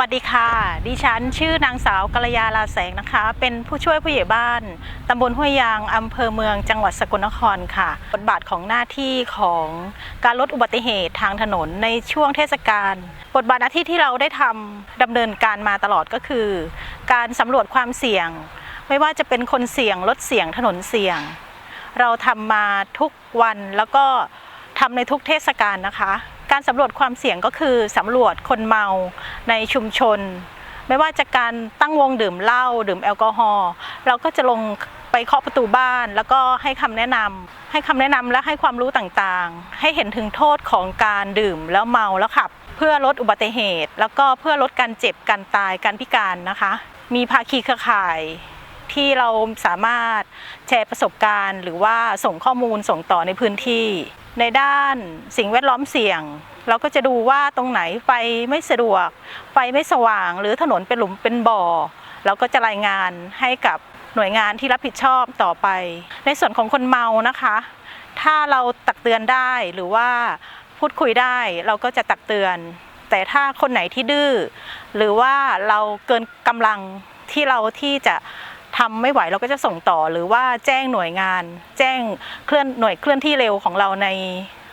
วัสดีค่ะ ดิฉันชื่อนางสาวกัลยาลาแสงนะคะ เป็นผู้ช่วยผู้ใหญ่บ้านตำบลห้วยยางอำเภอเมืองจังหวัดสกลนครค่ะ บทบาทของหน้าที่ของการลดอุบัติเหตุทางถนนในช่วงเทศกาล บทบาทหน้าที่ที่เราได้ทำดำเนินการมาตลอดก็คือ การสำรวจความเสี่ยง ไม่ว่าจะเป็นคนเสี่ยงลดเสี่ยงถนนเสี่ยง เราทำมาทุกวันแล้วก็ทำในทุกเทศกาลนะคะ การสำรวจความเสี่ยงก็คือสำรวจคนเมาในชุมชน ไม่ว่าจะการตั้งวงดื่มเหล้าดื่มแอลกอฮอล์เราก็จะลงไปเคาะประตูบ้าน แล้วก็ให้คำแนะนำให้คำแนะนำและให้ความรู้ต่างๆ ให้เห็นถึงโทษของการดื่มแล้วเมาแล้วขับ เพื่อลดอุบัติเหตุ แล้วก็เพื่อลดการเจ็บการตายการพิการนะคะ มีภาคีเครือข่าย ที่เราสามารถแชร์ประสบการณ์ หรือว่าส่งข้อมูลส่งต่อในพื้นที่ ในด้านสิ่งแวดล้อมเสี่ยง เราก็จะดูว่าตรงไหนไฟไม่สะดวก ไฟไม่สว่าง หรือถนนเป็นหลุมเป็นบ่อ เราก็จะรายงานให้กับหน่วยงานที่รับผิดชอบต่อไป ในส่วนของคนเมานะคะ ถ้าเราตักเตือนได้หรือว่าพูดคุยได้เราก็จะตักเตือน แต่ถ้าคนไหนที่ดื้อหรือว่าเราเกินกำลังที่เราที่จะ ทำไม่ไหวเราก็จะส่งต่อหรือว่าแจ้งหน่วยงาน แจ้งเคลื่อนหน่วยเคลื่อนที่เร็วของเราใน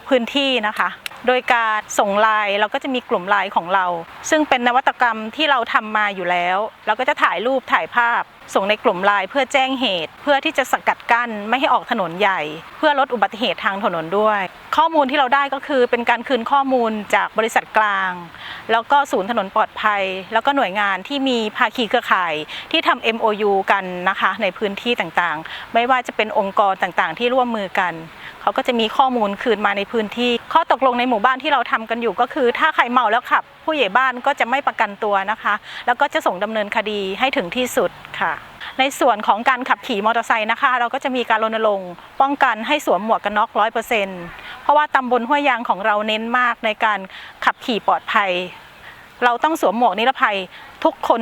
พื้นที่นะคะ โดยการส่งไลน์เราก็จะมีกลุ่มไลน์ของเรา ซึ่งเป็นนวัตกรรมที่เราทำมาอยู่แล้ว เราก็จะถ่ายรูปถ่ายภาพ ส่งในกลุ่มไลน์เพื่อแจ้งเหตุ เพื่อที่จะสกัดกั้นไม่ให้ออกถนนใหญ่ เพื่อลดอุบัติเหตุทางถนนด้วย ข้อมูลที่เราได้ก็คือเป็นการคืนข้อมูลจากบริษัทกลาง แล้วก็ศูนย์ถนนปลอดภัย แล้วก็หน่วยงานที่มีภาคีเครือข่ายที่ทำ MOU กันนะคะในพื้นที่ต่างๆ ไม่ว่าจะเป็นองค์กรต่างๆ ที่ร่วมมือกัน เขาก็จะมีข้อมูลคืนมาในพื้นที่ ข้อตกลงในหมู่บ้านที่เราทำกันอยู่ก็คือ ถ้าใครเมาแล้วขับ ผู้ใหญ่บ้านก็จะไม่ประกันตัวนะคะ แล้วก็จะส่งดำเนินคดีให้ถึงที่สุดค่ะ ในส่วนของการขับขี่มอเตอร์ไซค์นะคะ เราก็จะมีการรณรงค์ป้องกันให้สวมหมวกกันน็อกร้อยเปอร์เซ็นต์เพราะว่าตำบลห้วยยางของเราเน้นมากในการขับขี่ปลอดภัย เราต้องสวมหมวกนิรภัยทุกคน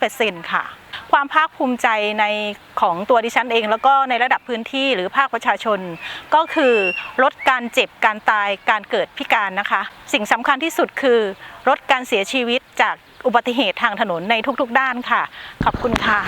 100%ค่ะ ความภาคภูมิใจในของตัวดิฉันเอง แล้วก็ในระดับพื้นที่หรือภาคประชาชน ก็คือลดการเจ็บการตายการเกิดพิการนะคะ สิ่งสำคัญที่สุดคือลดการเสียชีวิตจากอุบัติเหตุทางถนนในทุกๆ ด้านค่ะ ขอบคุณค่ะ